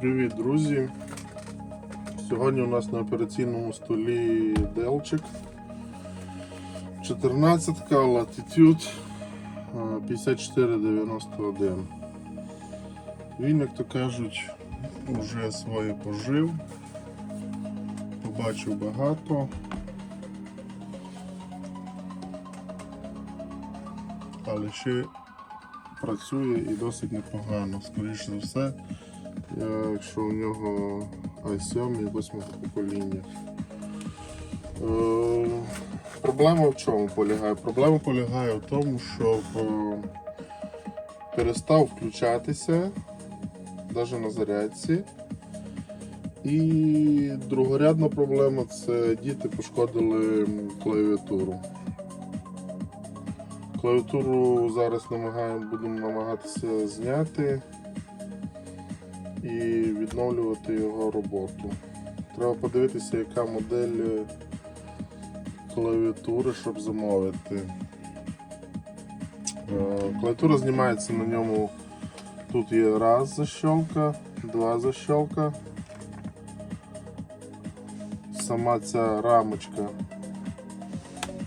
Привіт, друзі! Сьогодні у нас на операційному столі Делчик 14 Latitude е, 5491. Він, як то кажуть, вже своє пожив, побачив багато. Але ще працює і досить непогано. Скоріше за все, якщо у нього i7 8 покоління. Е, проблема в чому полягає? Проблема полягає в тому, що е, перестав включатися навіть на зарядці. І другорядна проблема це діти пошкодили клавіатуру. Клавіатуру зараз намагаємо, будемо намагатися зняти і відновлювати його роботу. Треба подивитися, яка модель е, клавіатури, щоб замовити. Е, Клавіатура знімається на ньому. Тут є раз защелка, два защелка. Сама ця рамочка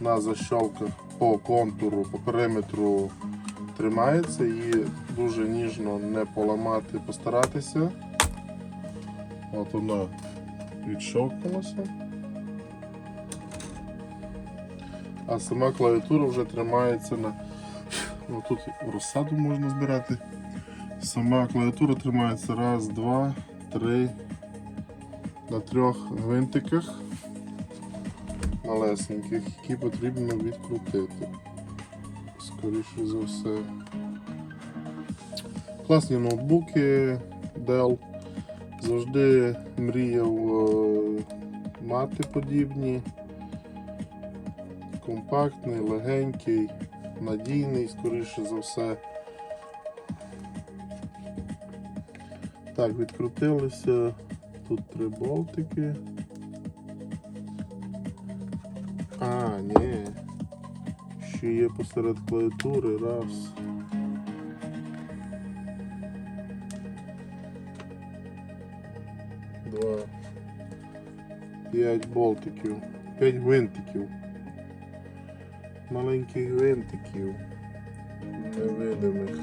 на защелках по контуру, по периметру тримається, її дуже ніжно не поламати, постаратися. От вона відщолкнулася. А сама клавіатура вже тримається на. Ну, тут розсаду можна збирати. Сама клавіатура тримається раз, два, три, на трьох гвинтиках малесеньких, які потрібно відкрутити. Скоріше за все. Класні ноутбуки Dell. Завжди мріяв е, мати подібні. Компактний, легенький, надійний, скоріше за все. Так, відкрутилися. Тут три болтики. А, ні. Ще є посеред клавіатури. Раз. Два. П'ять болтиків. П'ять гвинтиків. Маленьких гвинтиків. Невидимих.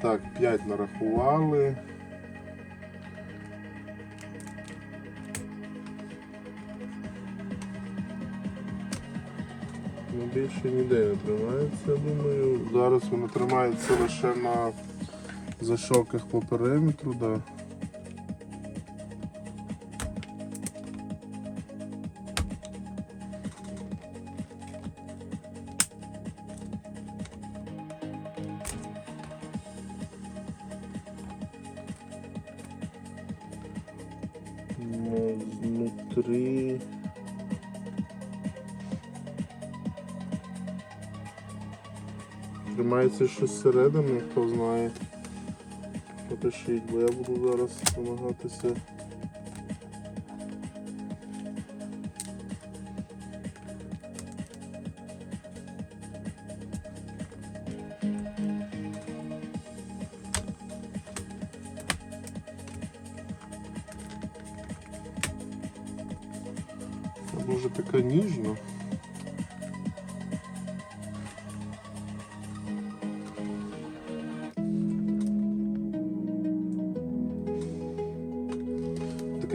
Так, п'ять нарахували. Ну, більше ніде не тримається, думаю. Зараз воно тримається лише на защолках по периметру, да. Тримається щось зсередини, хто знає. Напишіть, бо я буду зараз намагатися.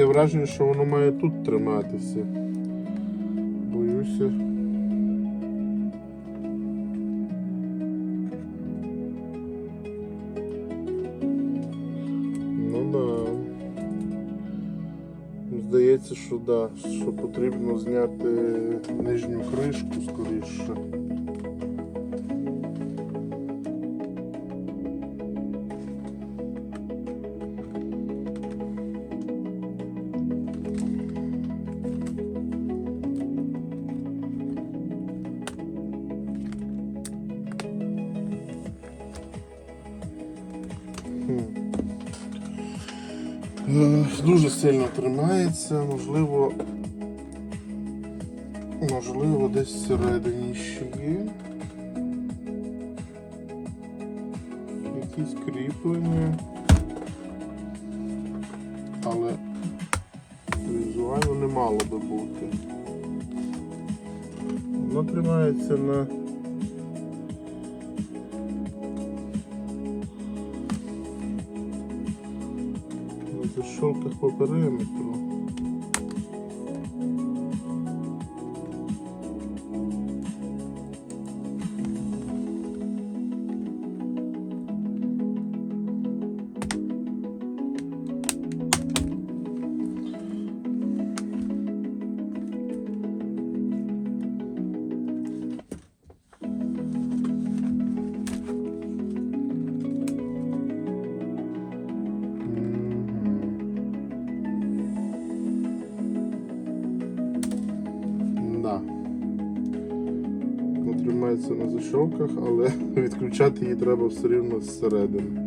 Таке враження, що воно має тут триматися. Боюся. Ну да. Здається, що да, що потрібно зняти нижню кришку скоріше. Дуже сильно тримається, можливо, можливо, десь всередині ще є. Якісь кріплення. але візуально не мало би бути. Воно тримається на на по периметру. На але відключати її треба все рівно зсередини.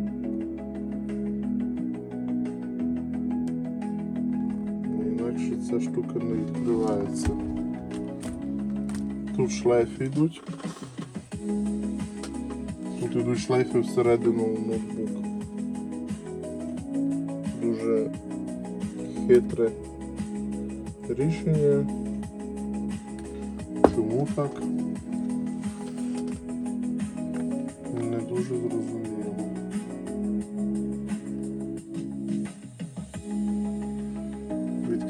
Інакше ця штука не відкривається. Тут шлейфи йдуть. Тут йдуть шлейфи всередину в ноутбук. Дуже хитре рішення. Чому так?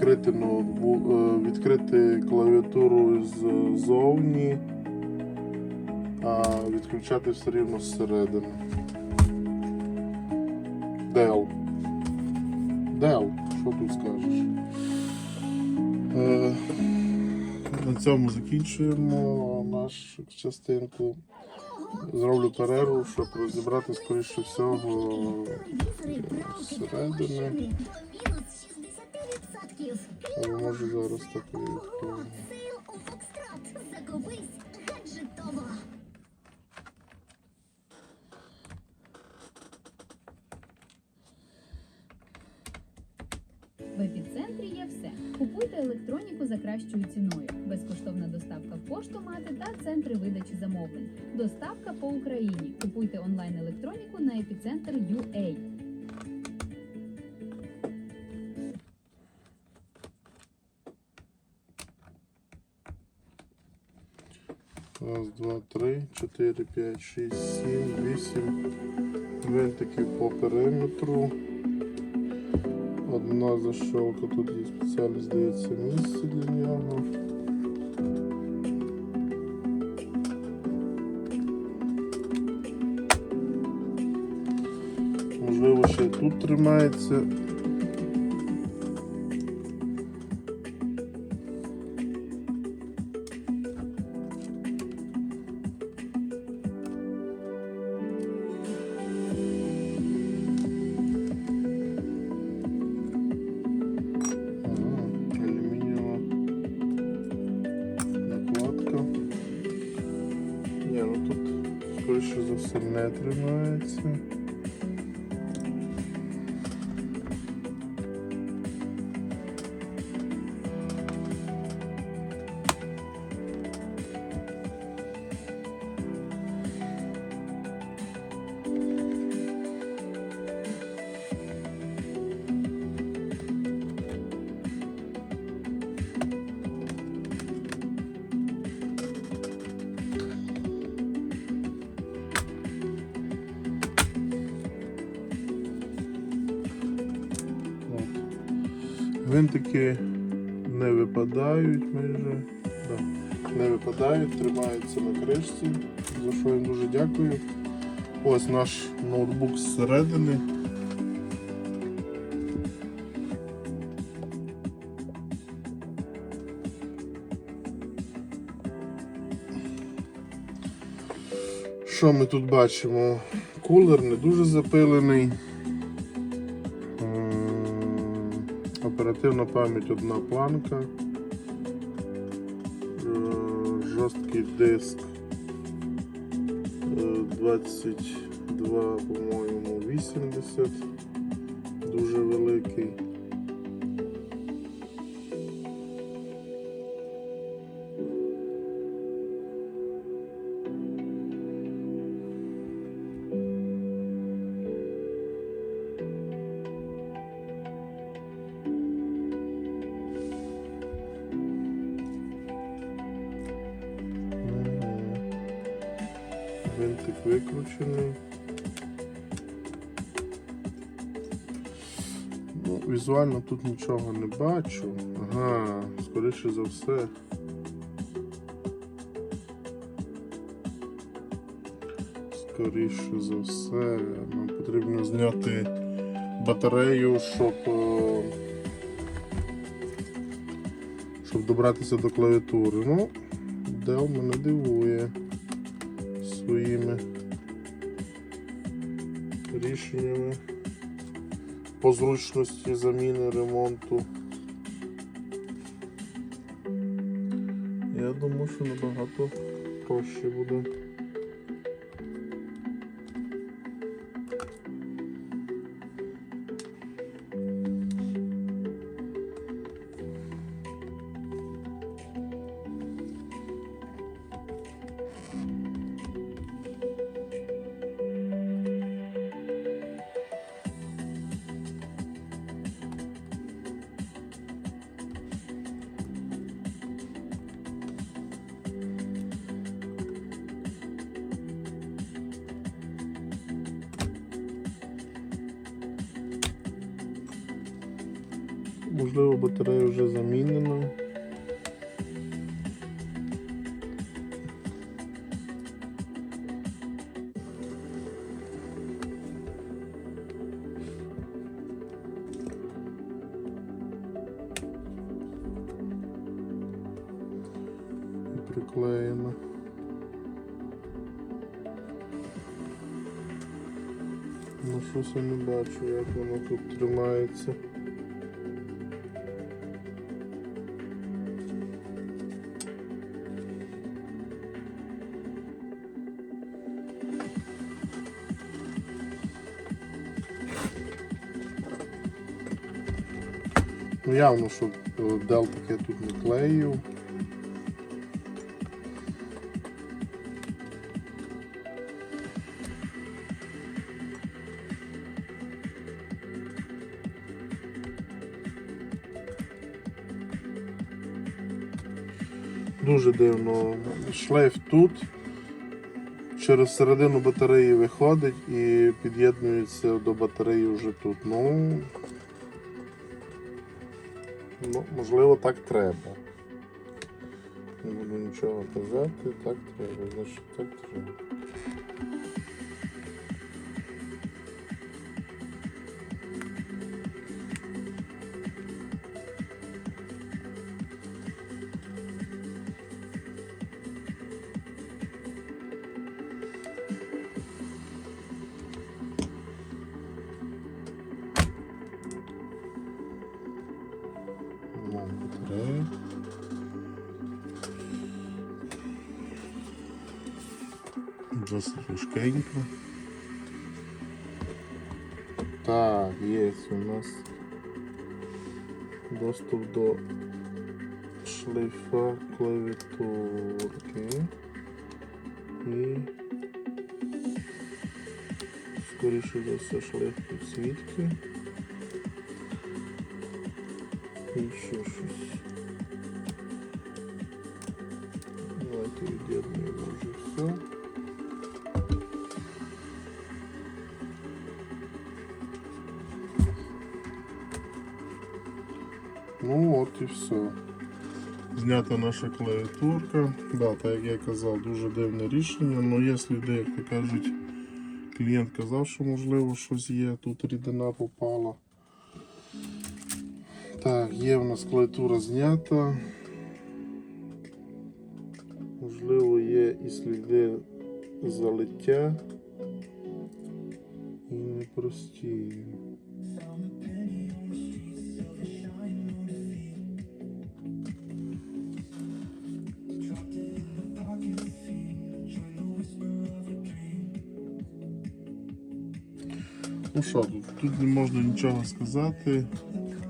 Відкрити ноутбук, е, відкрити клавіатуру ззовні, а відключати все рівно зсередини. Dell. Dell, що тут скажеш? Е, на цьому закінчуємо нашу частинку. Зроблю перерву, щоб розібрати скоріше всього зсередини. Мінус 60%. Але може зараз так і. Сейл у Фокстрот. Закупись гаджетово. В епіцентрі є все. Купуйте електроніку за кращою ціною. Безкоштовна доставка в поштомати та центри видачі замовлень. Доставка по Україні. Купуйте онлайн електроніку на епіцентр UA. Раз, два, три, чотири, п'ять, шість, сім, вісім. Винтиків по периметру. Одна защолка, тут є спеціальне, здається, місце для нього. Можливо, ще тут тримається. Все тримається. Гвинтики не випадають майже. Да. Не випадають, тримаються на кришці, за що їм дуже дякую. Ось наш ноутбук зсередини. Що ми тут бачимо? Кулер не дуже запилений. Оперативна пам'ять одна планка. Е, Жорсткий диск е, 22, по-моєму, 80. Дуже великий. Викручений. Ну, візуально тут нічого не бачу. Ага, скоріше за все. Скоріше за все, нам потрібно зняти батарею, щоб, е, щоб добратися до клавіатури. Ну, Dell мене дивує своїми рішеннями по зручності заміни ремонту. Я думаю, що набагато проще буде. Можливо, батарея вже. Ну щось я не бачу, як воно тут тримається. Ну явно, що е, Dell таке тут не клеїв. Дуже дивно. Шлейф тут. Через середину батареї виходить і під'єднується до батареї вже тут. Ну, Ну, можливо, так треба. Не буду нічого казати, так треба, значить так треба. Досить важкенько. Так, є у нас доступ до шлейфа клавіатурки. І скоріше за все шлейф підсвітки. І ще щось. Знята наша клавіатурка. Да, так як я казав, дуже дивне рішення, але є сліди, як то кажуть, клієнт казав, що можливо щось є, тут рідина попала. Так, є в нас клавіатура знята. Можливо, є і сліди залиття. І непрості. Ну що, тут, не можна нічого сказати.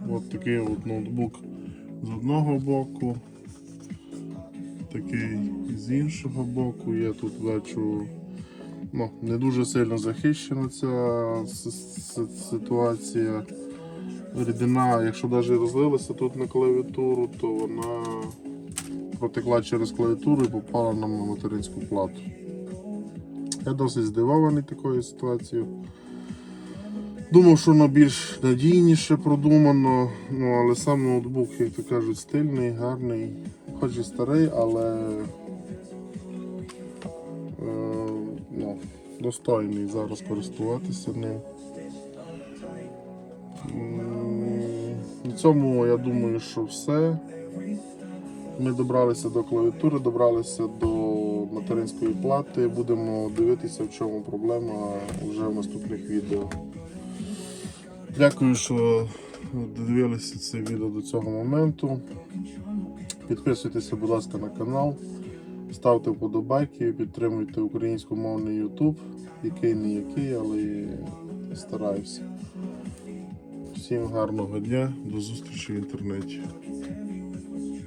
От такий от ноутбук з одного боку, такий з іншого боку. Я тут бачу ну, не дуже сильно захищена ця ситуація. Рідина, якщо навіть розлилася тут на клавіатуру, то вона протекла через клавіатуру і попала нам на материнську плату. Я досить здивований такою ситуацією. Думав, що воно більш надійніше продумано, ну, але сам ноутбук, як то кажуть, стильний, гарний, хоч і старий, але е, ну, достойний зараз користуватися ним. На цьому я думаю, що все. Ми добралися до клавіатури, добралися до материнської плати. Будемо дивитися, в чому проблема вже в наступних відео. Дякую, що додивилися це відео до цього моменту. Підписуйтеся, будь ласка, на канал, ставте вподобайки, підтримуйте українськомовний YouTube, який не який, але стараюся. Всім гарного дня, до зустрічі в інтернеті.